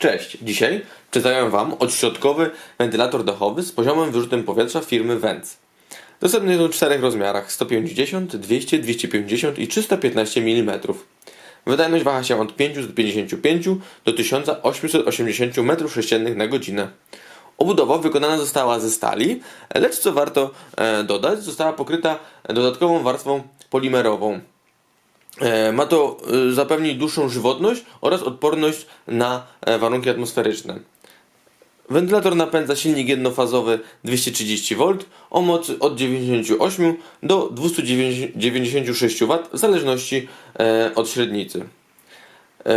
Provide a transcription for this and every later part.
Cześć, dzisiaj przedstawiam Wam odśrodkowy wentylator dachowy z poziomym wyrzutem powietrza firmy Vents. Dostępny jest w czterech rozmiarach 150, 200, 250 i 315 mm. Wydajność waha się od 555 do 1880 m3 na godzinę. Obudowa wykonana została ze stali, lecz co warto e, dodać, została pokryta dodatkową warstwą polimerową. E, Ma to e, zapewnić dłuższą żywotność oraz odporność na e, warunki atmosferyczne. Wentylator napędza silnik jednofazowy 230V o mocy od 98 do 296 W w zależności od średnicy.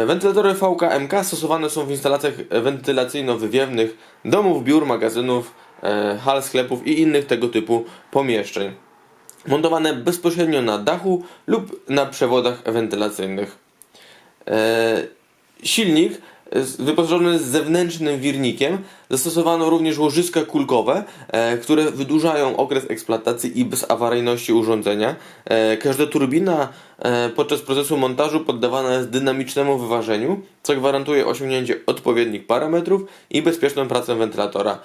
Wentylatory VKMK stosowane są w instalacjach wentylacyjno-wywiewnych domów, biur, magazynów, hal, sklepów i innych tego typu pomieszczeń. Montowane bezpośrednio na dachu lub na przewodach wentylacyjnych. E, Silnik wyposażony z zewnętrznym wirnikiem. Zastosowano również łożyska kulkowe, e, które wydłużają okres eksploatacji i bezawaryjności urządzenia. E, Każda turbina podczas procesu montażu poddawana jest dynamicznemu wyważeniu, co gwarantuje osiągnięcie odpowiednich parametrów i bezpieczną pracę wentylatora,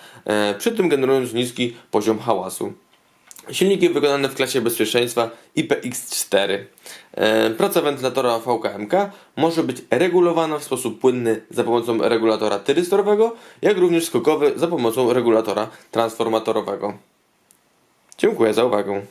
przy tym generując niski poziom hałasu. Silniki wykonane w klasie bezpieczeństwa IPX4. E, Praca wentylatora VKMK może być regulowana w sposób płynny za pomocą regulatora tyrystorowego, jak również skokowy za pomocą regulatora transformatorowego. Dziękuję za uwagę.